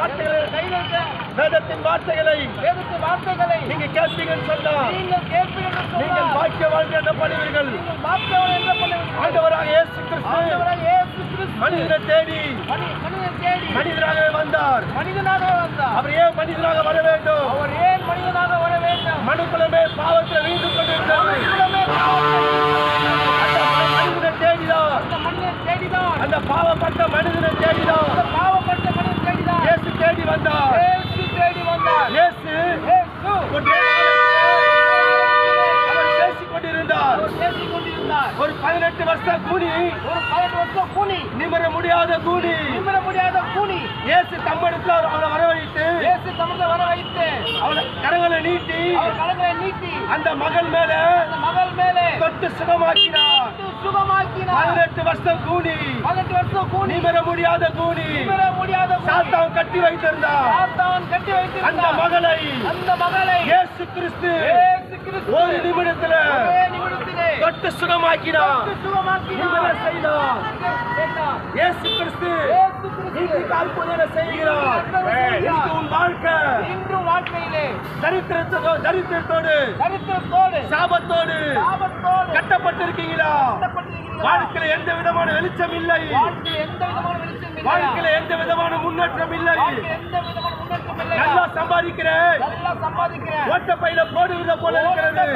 வார்த்தைகளை வேதத்தின் வார்த்தைகளை வேதத்தின் வார்த்தைகளை நீங்க கேட்பீங்கன்னு சொன்னா நீங்கள் நீங்கள் வாழ்க்கை என்ன பண்ணுவீர்கள் நீங்கள் வார்த்தையோடு என்ன பண்ணுவீர்கள் ஆண்டவராக இயேசு கிறிஸ்து ஆண்டவராக இயேசு கிறிஸ்து மனிதனை தேடி மனி- மனிதன் தேடி மனிதராகவே வந்தார். மனிதனாக வந்தார். அவர் ஏன் மனிதராக வர வேண்டும்? அவர் ஏன் மனிதனாக வர வேண்டும்? மனுக்குலமே ஒரு பதினெட்டு வருஷம் கூலி நிமிர முடியாத கூலி நிமிர முடியாத கூலி இயேசு தம்மிடத்தில் அவனை வரவழைத்து இயேசு தமிழ வர வைத்து அவனை கரங்களை நீட்டி அவர் கலங்களை நீட்டி அந்த மகள் மேல அந்த மகள் மேலே தொட்டு சுகமாக்கினார். சுகமாக்கினார். பதினெட்டு வருஷம் கூலி பதினெட்டு வருஷம் கூலி நிமிர முடியாத கூலி நிமிர முடியாத சாத்தான் கட்டி வைத்திருந்தார். சாத்தான் கட்டி அந்த வைத்திருந்தார் மகளை அந்த மகளை இயேசு கிறிஸ்து இயேசு கிறிஸ்து. ஒரு தொட்டு சுகமாக்கினார் நிமிர செய்தார். இயேசு கிறிஸ்து. இன்னைக்கு அற்புதங்களை செய்கிறார் உன் வாழ்க்கை. இன்றும் வாழ்க்கையிலே. தரித்திரத்தோ தரித்திரத்தோடு. தரித்திரத்தோடு. சாபத்தோடு. கட்டப்பட்டிருக்கீங்களா? வாழ்க்கையில எந்த விதமான வெளிச்சம் இல்லை. வாழ்க்கையில் எந்த விதமான முன்னேற்றம் இல்லை? நல்லா சம்பாதிக்கிறேன். நல்லா சம்பாதிக்கிறேன். ஓட்ட பையில போடுவத போல இருக்கிறது.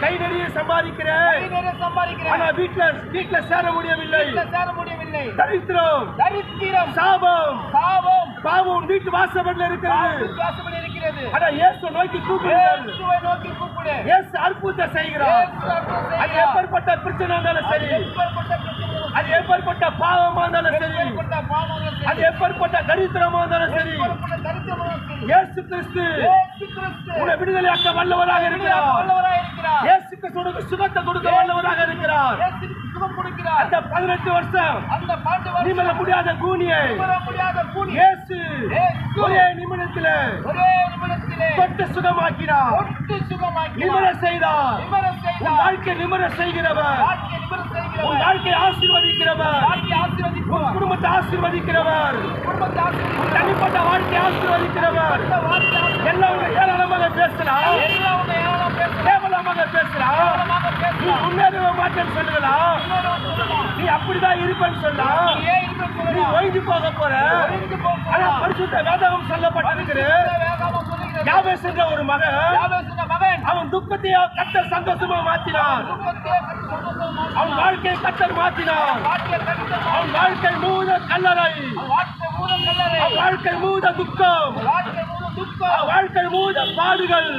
கை நிறைய சம்பாதிக்கிறேன். ஆனா வீட்டுல வீட்டுல சேர முடியவில்லை. சேர முடியவில்லை. தரித்திரம். தரித்திரம், சாபம். சாபம், பாவம் வீட்டு வாசப்படல இருக்கிறது வாழ்வு வாசப்படி இருக்கிறது. ஆனா இயேசு நோக்கி இயேசுவை கூப்பிடு. இயேசு அற்புதம் செய்கிறார் இயேசு அற்புதம் அது. எப்பேற்பட்ட பிரச்சனை இருந்தாலும் சரி அது எப்பேற்பட்ட பாவமா இருந்தாலும் சரி. அது எப்பேற்பட்ட தரித்திரமா இருந்தாலும் சரி. இயேசு கிறிஸ்து கிறிஸ்து உன்னை விடுதலையாக்க வல்லவராக இருக்கிறார். இயேசு கிறிஸ்துவுக்கு சுகத்தை கொடுக்க வல்லவராக இருக்கிறார் சுகம் கொடுக்கிறார். அந்த பதினெட்டு வருஷம் அந்த பாட்டு நிமிர முடியாத கூனியை முடியாத. இயேசு இயேசு ஒரே நிமிடத்துல ஒரே நிமிடத்திலே தொட்டு சுகமாக்கினார் ஒட்டு சுகமாக்கினார். நிமிர செய்தார் நிமிர செய்தார். வாழ்க்கை நிமிர செய்கிறவர் வாழ்க்கை நிமிர உன் செய்கிறவர். வாழ்க்கையை ஆசீர்வதிக்கிறவர் வாழ்க்கை உன் ஆசீர்வதிப்பவர். குடும்பத்தை ஆசீர்வதிக்கிறவர் குடும்பத்தை உன் ஆசீர்வதிப்பவர். தனிப்பட்ட வாழ்க்கையை ஆசீர்வதிக்கிறவர். எல்லாம் ஏராளமாக பேசலாம் எல்லாம் ஏளனம் பேசலாம். கேவலமாக பேசலாம் கேவலமாக நீ பேசலாம். நீ அப்படிதான் இருப்பேன்னு சொல்லலாம் நீ? ஒழிஞ்சு போக போற. ஆனா. பரிசுத்த வேதகம் சொல்லப்பட்டிருக்கிறது. யாபேஸ் என்ற ஒரு மகன் அவன் துக்கத்தையா கத்தர் சந்தோஷமா மாத்தினான் அவன் வாழ்க்கையை கத்தர் மாத்தினான் அவன் வாழ்க்கை மூத கல்லறை. வாழ்க்கை மூத துக்கம். வாழ்க்கை மூத பாடுகள்.